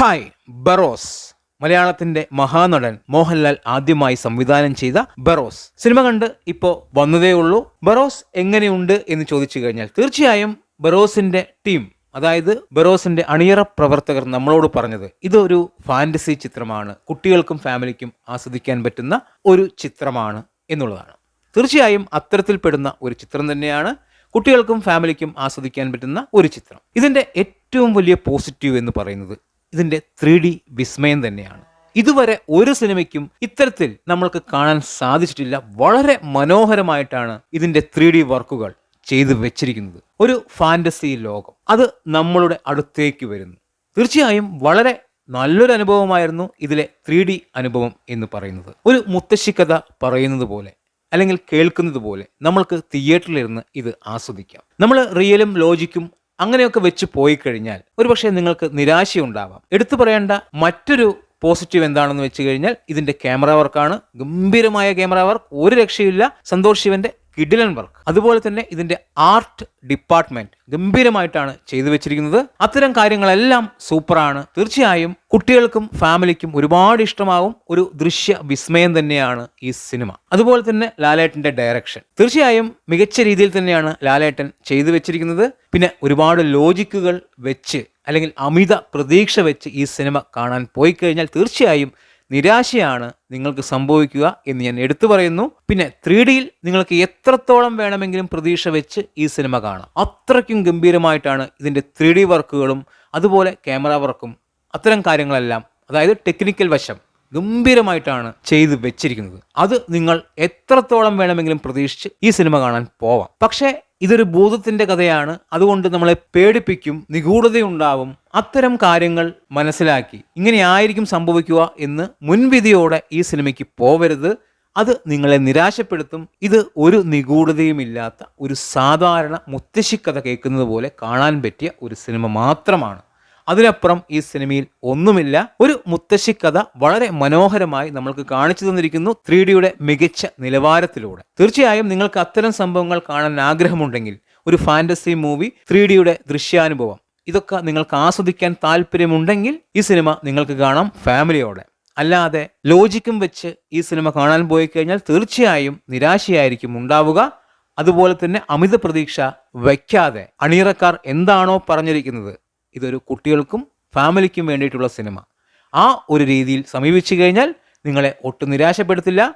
Hi Barroz. മലയാളത്തിന്റെ മഹാനടൻ മോഹൻലാൽ ആദ്യമായി സംവിധാനം ചെയ്ത ബറോസ്. സിനിമ കണ്ട് ഇപ്പോൾ വന്നതേ ഉള്ളൂ. ബറോസ് എങ്ങനെയുണ്ട് എന്ന് ചോദിച്ചു കഴിഞ്ഞാൽ തീർച്ചയായും ബറോസിന്റെ ടീം അതായത് ബറോസിന്റെ അണിയറ പ്രവർത്തകർ നമ്മളോട് പറഞ്ഞത് ഇതൊരു ഫാന്റസി ചിത്രമാണ്. കുട്ടികൾക്കും ഫാമിലിക്കും ആസ്വദിക്കാൻ പറ്റുന്ന ഒരു ചിത്രമാണ് എന്നുള്ളതാണ്. തീർച്ചയായും അത്തരത്തിൽപ്പെടുന്ന ഒരു ചിത്രം തന്നെയാണ് കുട്ടികൾക്കും ഫാമിലിക്കും ആസ്വദിക്കാൻ പറ്റുന്ന ഒരു ചിത്രം. ഇതിന്റെ ഏറ്റവും വലിയ പോസിറ്റീവ് എന്ന് പറയുന്നത് ഇതിന്റെ ത്രീ ഡി വിസ്മയം തന്നെയാണ്. ഇതുവരെ ഒരു സിനിമയ്ക്കും ഇത്തരത്തിൽ നമ്മൾക്ക് കാണാൻ സാധിച്ചിട്ടില്ല. വളരെ മനോഹരമായിട്ടാണ് ഇതിന്റെ ത്രീ ഡി വർക്കുകൾ ചെയ്തു വെച്ചിരിക്കുന്നത്. ഒരു ഫാന്റസി ലോകം. അത് നമ്മളുടെ അടുത്തേക്ക് വരുന്നു. തീർച്ചയായും വളരെ നല്ലൊരു അനുഭവമായിരുന്നു ഇതിലെ ത്രീ ഡി അനുഭവം എന്ന് പറയുന്നത്. ഒരു മുത്തശ്ശി കഥ പറയുന്നത് പോലെ അല്ലെങ്കിൽ കേൾക്കുന്നത് പോലെ നമ്മൾക്ക് തിയേറ്ററിലിരുന്ന് ഇത് ആസ്വദിക്കാം. നമ്മൾ റിയലും ലോജിക്കും അങ്ങനെയൊക്കെ വെച്ച് പോയി കഴിഞ്ഞാൽ ഒരുപക്ഷെ നിങ്ങൾക്ക് നിരാശയുണ്ടാവാം. എടുത്തു പറയേണ്ട മറ്റൊരു പോസിറ്റീവ് എന്താണെന്ന് വെച്ച് കഴിഞ്ഞാൽ ഇതിന്റെ ക്യാമറ വർക്കാണ്. ഗംഭീരമായ ക്യാമറ വർക്ക്. ഒരു രക്ഷയില്ല സന്തോഷ് ശിവന്റെ കിഡിലൻ വർക്ക്. അതുപോലെ തന്നെ ഇതിന്റെ ആർട്ട് ഡിപ്പാർട്ട്മെന്റ് ഗംഭീരമായിട്ടാണ് ചെയ്തു വെച്ചിരിക്കുന്നത്. അത്തരം കാര്യങ്ങളെല്ലാം സൂപ്പറാണ്. തീർച്ചയായും കുട്ടികൾക്കും ഫാമിലിക്കും ഒരുപാട് ഇഷ്ടമാവും. ഒരു ദൃശ്യ വിസ്മയം തന്നെയാണ് ഈ സിനിമ. അതുപോലെ തന്നെ ലാലേട്ടന്റെ ഡയറക്ഷൻ തീർച്ചയായും മികച്ച രീതിയിൽ തന്നെയാണ് ലാലേട്ടൻ ചെയ്തു വെച്ചിരിക്കുന്നത്. പിന്നെ ഒരുപാട് ലോജിക്കുകൾ വെച്ച് അല്ലെങ്കിൽ അമിത പ്രതീക്ഷ വെച്ച് ഈ സിനിമ കാണാൻ പോയി കഴിഞ്ഞാൽ തീർച്ചയായും നിരാശയാണ് നിങ്ങൾക്ക് സംഭവിക്കുക എന്ന് ഞാൻ എടുത്തു പറയുന്നു. പിന്നെ ത്രീ ഡിയിൽ നിങ്ങൾക്ക് എത്രത്തോളം വേണമെങ്കിലും പ്രതീക്ഷ വെച്ച് ഈ സിനിമ കാണാം. അത്രയ്ക്കും ഗംഭീരമായിട്ടാണ് ഇതിന്റെ ത്രീ വർക്കുകളും അതുപോലെ ക്യാമറ വർക്കും അത്തരം കാര്യങ്ങളെല്ലാം അതായത് ടെക്നിക്കൽ വശം. ഗംഭീരമായിട്ടാണ് ചെയ്തു വെച്ചിരിക്കുന്നത്. അത് നിങ്ങൾ എത്രത്തോളം വേണമെങ്കിലും പ്രതീക്ഷിച്ച് ഈ സിനിമ കാണാൻ പോവാം. പക്ഷേ ഇതൊരു ഭൂതത്തിന്റെ കഥയാണ്. അതുകൊണ്ട് നമ്മളെ പേടിപ്പിക്കും നിഗൂഢതയുണ്ടാവും. അത്തരം കാര്യങ്ങൾ മനസ്സിലാക്കി ഇങ്ങനെയായിരിക്കും സംഭവിക്കുക എന്ന് മുൻവിധിയോടെ ഈ സിനിമയ്ക്ക് പോവരുത്. അത് നിങ്ങളെ നിരാശപ്പെടുത്തും. ഇത് ഒരു നിഗൂഢതയുമില്ലാത്ത ഒരു സാധാരണ മുത്തശ്ശിക്കഥ കേൾക്കുന്നത് പോലെ കാണാൻ പറ്റിയ ഒരു സിനിമ മാത്രമാണ്. അതിനപ്പുറം ഈ സിനിമയിൽ ഒന്നുമില്ല. ഒരു മുത്തശ്ശി കഥ വളരെ മനോഹരമായി നമ്മൾക്ക് കാണിച്ചു തന്നിരിക്കുന്നു ത്രീ ഡിയുടെ മികച്ച നിലവാരത്തിലൂടെ. തീർച്ചയായും നിങ്ങൾക്ക് അത്തരം സംഭവങ്ങൾ കാണാൻ ആഗ്രഹമുണ്ടെങ്കിൽ ഒരു ഫാന്റസി മൂവി ത്രീ ഡിയുടെ ദൃശ്യാനുഭവം ഇതൊക്കെ നിങ്ങൾക്ക് ആസ്വദിക്കാൻ താല്പര്യമുണ്ടെങ്കിൽ ഈ സിനിമ നിങ്ങൾക്ക് കാണാം ഫാമിലിയോടെ. അല്ലാതെ ലോജിക്കും വെച്ച് ഈ സിനിമ കാണാൻ പോയി കഴിഞ്ഞാൽ തീർച്ചയായും നിരാശയായിരിക്കും ഉണ്ടാവുക. അതുപോലെ തന്നെ അമിത പ്രതീക്ഷ വയ്ക്കാതെ അണിയറക്കാർ എന്താണോ പറഞ്ഞിരിക്കുന്നത് ഇതൊരു കുട്ടികൾക്കും ഫാമിലിക്കും വേണ്ടിയിട്ടുള്ള സിനിമ. ആ ഒരു രീതിയിൽ സമീപിച്ചു കഴിഞ്ഞാൽ നിങ്ങളെ ഒട്ടും നിരാശപ്പെടുത്തില്ല.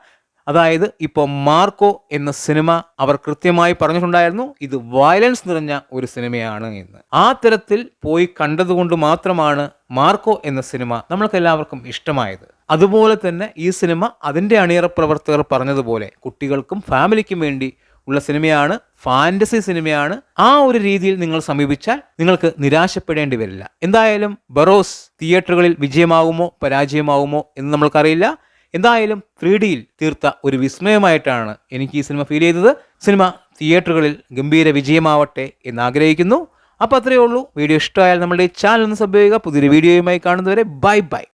അതായത് ഇപ്പോൾ മാർക്കോ എന്ന സിനിമ അവർ കൃത്യമായി പറഞ്ഞിട്ടുണ്ടായിരുന്നു. ഇത് വയലൻസ് നിറഞ്ഞ ഒരു സിനിമയാണ് എന്ന്. ആ തരത്തിൽ പോയി കണ്ടതുകൊണ്ട് മാത്രമാണ് മാർക്കോ എന്ന സിനിമ നമ്മൾക്കെല്ലാവർക്കും ഇഷ്ടമായത്. അതുപോലെ തന്നെ ഈ സിനിമ അതിന്റെ അണിയറ പ്രവർത്തകർ പറഞ്ഞതുപോലെ കുട്ടികൾക്കും ഫാമിലിക്കും വേണ്ടി ഉള്ള സിനിമയാണ് ഫാന്റസി സിനിമയാണ്. ആ ഒരു രീതിയിൽ നിങ്ങൾ സമീപിച്ചാൽ നിങ്ങൾക്ക് നിരാശപ്പെടേണ്ടി വരില്ല. എന്തായാലും ബറോസ് തിയേറ്ററുകളിൽ വിജയമാകുമോ പരാജയമാകുമോ എന്ന് നമ്മൾക്കറിയില്ല. എന്തായാലും ത്രീ ഡിയിൽ തീർത്ത ഒരു വിസ്മയമായിട്ടാണ് എനിക്ക് ഈ സിനിമ ഫീൽ ചെയ്തത്. സിനിമ തിയേറ്ററുകളിൽ ഗംഭീര വിജയമാവട്ടെ എന്ന് ആഗ്രഹിക്കുന്നു. അപ്പോൾ അത്രയേ ഉള്ളൂ. വീഡിയോ ഇഷ്ടമായാൽ നമ്മുടെ ചാനൽ ഒന്ന് സബ് ചെയ്യുക. പുതിയൊരു വീഡിയോയുമായി കാണുന്നവരെ ബൈ ബൈ.